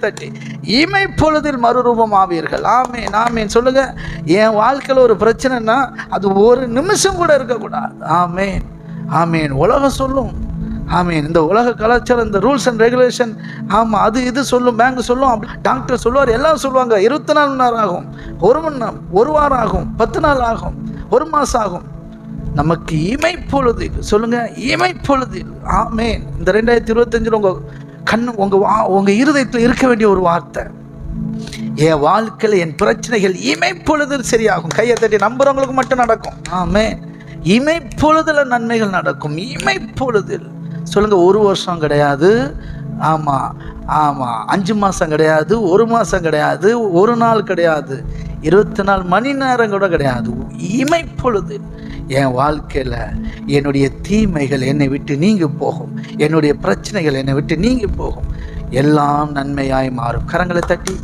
தட்டி. இமை பொழுதில் மறுரூபம் ஆவீர்கள். ஆமே ஆமேன். சொல்லுங்க. என் வாழ்க்கையில் ஒரு பிரச்சனைனா அது ஒரு நிமிஷம் கூட இருக்கக்கூடாது. ஆமேன் ஆமேன். உலகம் சொல்லும். ஆமீன். இந்த உலக கலாச்சாரம் இந்த ரூல்ஸ் அண்ட் ரெகுலேஷன் ஆமாம் அது இது சொல்லும் பேங்க் சொல்லும் அப்படி டாக்டர் சொல்லுவார் எல்லாம் சொல்லுவாங்க. இருபத்தி நாலு மணி நேரம் ஆகும். ஒரு மணி நேரம் ஒரு வாரம் ஆகும். பத்து நாள் ஆகும். ஒரு மாதம் ஆகும். நமக்கு இமை பொழுது சொல்லுங்க இமை பொழுது ஆமேன். இந்த ரெண்டாயிரத்தி இருபத்தஞ்சில் உங்கள் கண் உங்கள் வா உங்கள் இருதயத்தில் இருக்க வேண்டிய ஒரு வார்த்தை. என் வாழ்க்கையில் என் பிரச்சனைகள் இமைப்பொழுதில் சரியாகும். கையை தட்டி நம்புறவங்களுக்கு மட்டும் நடக்கும். ஆமே. இமைப்பொழுதில் நன்மைகள் நடக்கும். இமைப்பொழுதில். சொல்லுங்க ஒரு வருஷம் கிடையாது. ஆமாம் ஆமாம் அஞ்சு மாதம் கிடையாது ஒரு மாதம் கிடையாது ஒரு நாள் கிடையாது. இருபத்தி நாலு மணி நேரம் கூட கிடையாது. இமைப்பொழுது என் வாழ்க்கையில் என்னுடைய தீமைகள் என்னை விட்டு நீங்கி போகும். என்னுடைய பிரச்சனைகள் என்னை விட்டு நீங்கி போகும். எல்லாம் நன்மையாய் மாறும். கரங்களை தட்டி